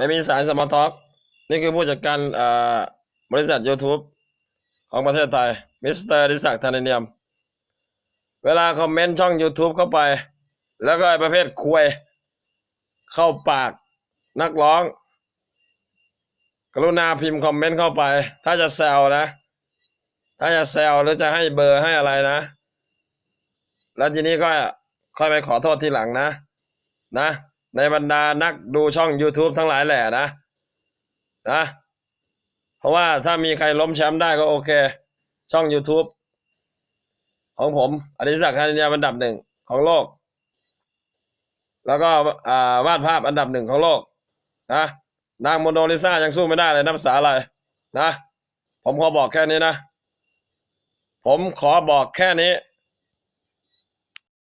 ไม่มีสายสมาร์ทท็อกนี่คือผู้จัดการบริษัท YouTube ของประเทศไทยมิสเตอร์ดิศักดิ์ธนเนียม เวลาคอมเมนต์ช่อง YouTube เข้าไป แล้วก็ไอ้ประเภทควยเข้าปากนักร้อง กรุณาพิมพ์คอมเมนต์เข้าไป ถ้าจะแซวนะ ถ้าจะแซวหรือจะให้เบอร์ให้อะไรนะ แล้วทีนี้ก็ค่อยไปขอโทษทีหลังนะ นะ ในบรรดานักดูช่อง YouTube ทั้งหลายแหละนะนะเพราะว่าถ้ามีใครล้มแชมป์ได้ก็โอเค ช่อง YouTube ของผมอดิศักดิ์คานิยาอันดับหนึ่งของโลก แล้วก็วาดภาพอันดับหนึ่งของโลกนะนางโมโนลิซายังสู้ไม่ได้เลยนับภาษาอะไรนะ ผมขอบอกแค่นี้นะ ผมขอบอกแค่นี้